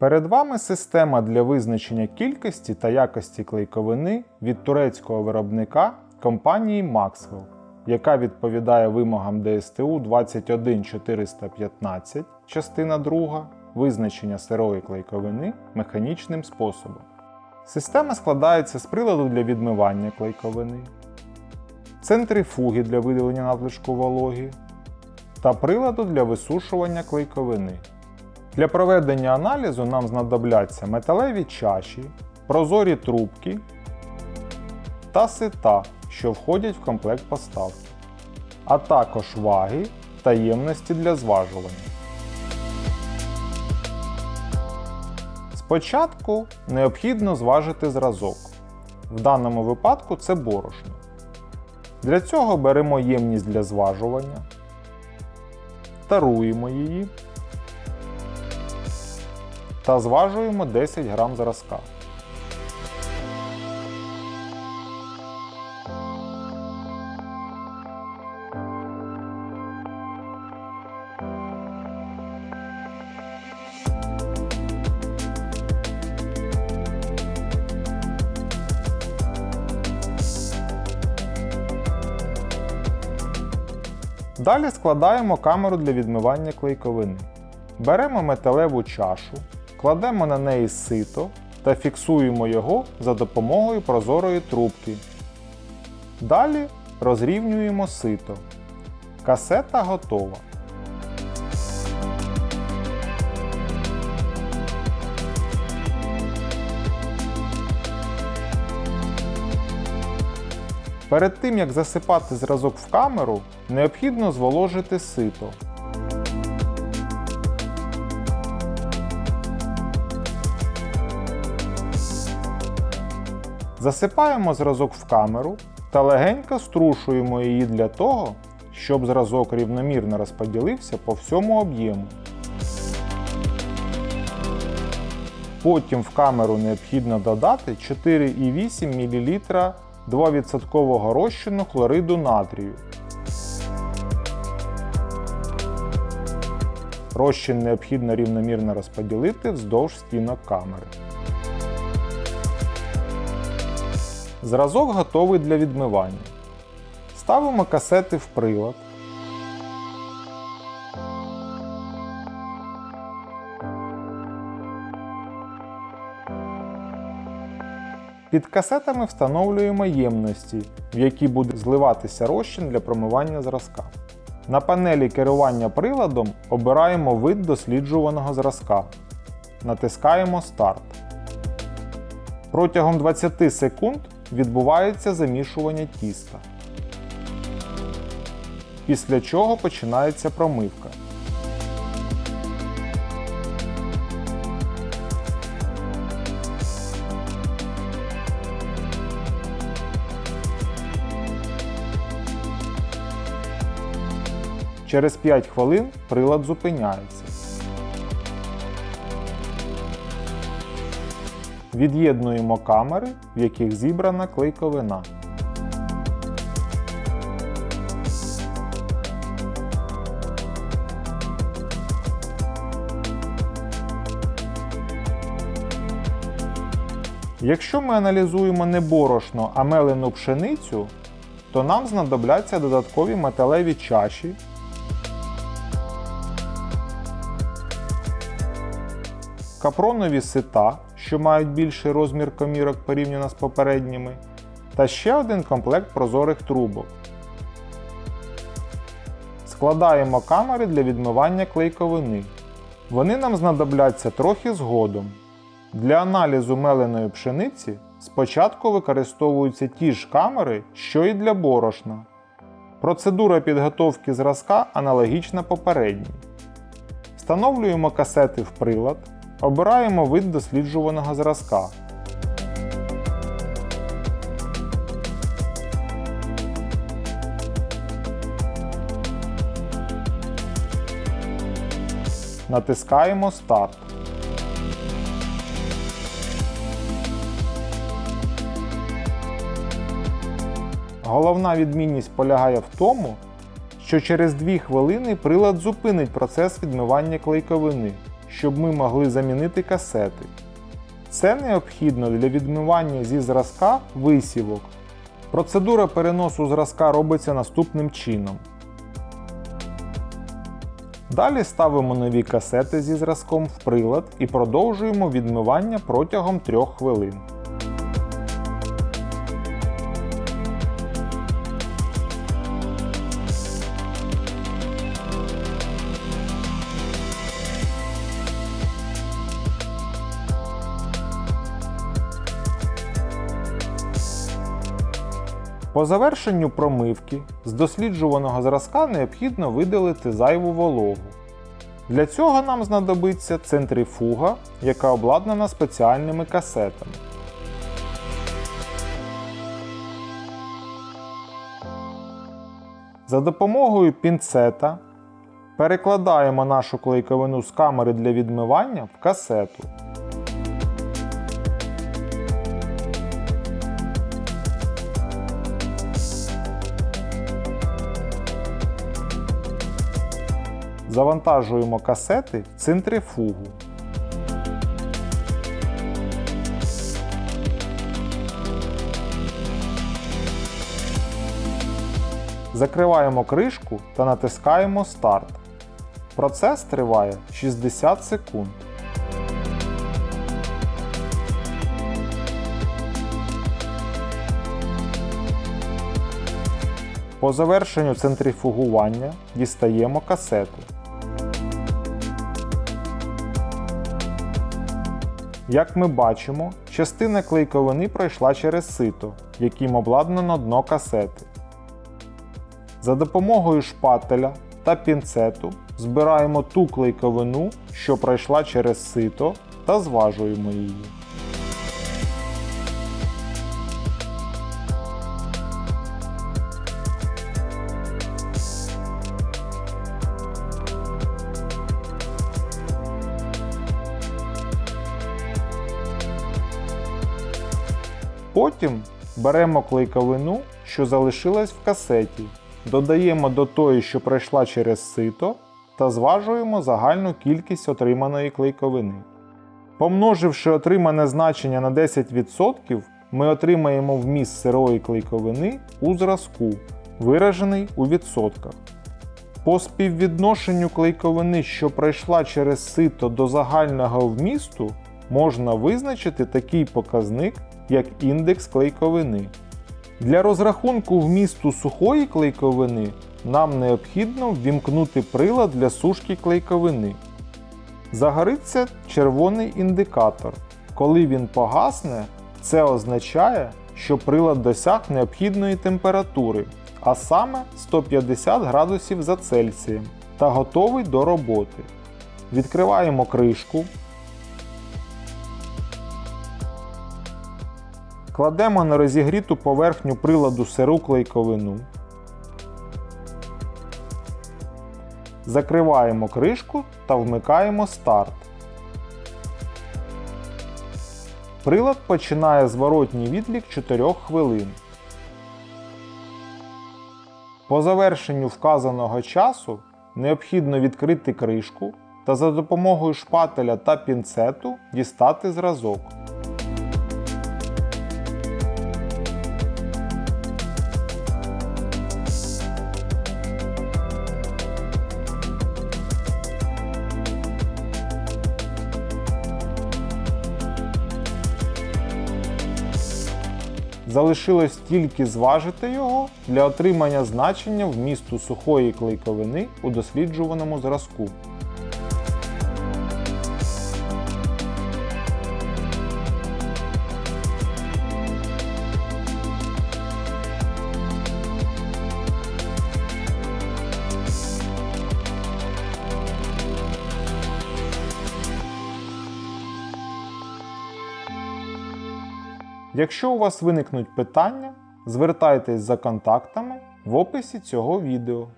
Перед вами система для визначення кількості та якості клейковини від турецького виробника компанії Maxwell, яка відповідає вимогам ДСТУ 21415, частина 2, визначення сирої клейковини механічним способом. Система складається з приладу для відмивання клейковини, центрифуги для видалення надлишку вологи та приладу для висушування клейковини. Для проведення аналізу нам знадобляться металеві чаші, прозорі трубки та сита, що входять в комплект поставки, а також ваги та ємності для зважування. Спочатку необхідно зважити зразок. В даному випадку це борошно. Для цього беремо ємність для зважування, таруємо її та зважуємо 10 грам зразка. Далі складаємо камеру для відмивання клейковини. Беремо металеву чашу, кладемо на неї сито та фіксуємо його за допомогою прозорої трубки. Далі розрівнюємо сито. Касета готова. Перед тим як засипати зразок в камеру, необхідно зволожити сито. Засипаємо зразок в камеру та легенько струшуємо її для того, щоб зразок рівномірно розподілився по всьому об'єму. Потім в камеру необхідно додати 4,8 мл 2% розчину хлориду натрію. Розчин необхідно рівномірно розподілити вздовж стінок камери. Зразок готовий для відмивання. Ставимо касети в прилад. Під касетами встановлюємо ємності, в які буде зливатися розчин для промивання зразка. На панелі керування приладом обираємо вид досліджуваного зразка. Натискаємо Старт. Протягом 20 секунд відбувається замішування тіста. Після чого починається промивка. Через 5 хвилин прилад зупиняється. Від'єднуємо камери, в яких зібрана клейковина. Якщо ми аналізуємо не борошно, а мелену пшеницю, то нам знадобляться додаткові металеві чаші, капронові сита, що мають більший розмір комірок порівняно з попередніми, та ще один комплект прозорих трубок. Складаємо камери для відмивання клейковини. Вони нам знадобляться трохи згодом. Для аналізу меленої пшениці спочатку використовуються ті ж камери, що і для борошна. Процедура підготовки зразка аналогічна попередній. Встановлюємо касети в прилад, обираємо вид досліджуваного зразка. Натискаємо Старт. Головна відмінність полягає в тому, що через 2 хвилини прилад зупинить процес відмивання клейковини, щоб ми могли замінити касети. Це необхідно для відмивання зі зразка висівок. Процедура переносу зразка робиться наступним чином. Далі ставимо нові касети зі зразком в прилад і продовжуємо відмивання протягом 3 хвилин. По завершенню промивки з досліджуваного зразка необхідно видалити зайву вологу. Для цього нам знадобиться центрифуга, яка обладнана спеціальними касетами. За допомогою пінцета перекладаємо нашу клейковину з камери для відмивання в касету. Завантажуємо касети в центрифугу. Закриваємо кришку та натискаємо старт. Процес триває 60 секунд. По завершенню центрифугування дістаємо касету. Як ми бачимо, частина клейковини пройшла через сито, яким обладнано дно касети. За допомогою шпателя та пінцету збираємо ту клейковину, що пройшла через сито, та зважуємо її. Потім беремо клейковину, що залишилась в касеті, додаємо до тої, що пройшла через сито, та зважуємо загальну кількість отриманої клейковини. Помноживши отримане значення на 10%, ми отримаємо вміст сирої клейковини у зразку, виражений у відсотках. По співвідношенню клейковини, що пройшла через сито до загального вмісту, можна визначити такий показник, як індекс клейковини. Для розрахунку вмісту сухої клейковини нам необхідно ввімкнути прилад для сушки клейковини. Загориться червоний індикатор. Коли він погасне, це означає, що прилад досяг необхідної температури, а саме 150 градусів за Цельсієм та готовий до роботи. Відкриваємо кришку. Кладемо на розігріту поверхню приладу сиру клейковину. Закриваємо кришку та вмикаємо старт. Прилад починає зворотній відлік 4 хвилин. По завершенню вказаного часу необхідно відкрити кришку та за допомогою шпателя та пінцету дістати зразок. Залишилось тільки зважити його для отримання значення вмісту сухої клейковини у досліджуваному зразку. Якщо у вас виникнуть питання, звертайтесь за контактами в описі цього відео.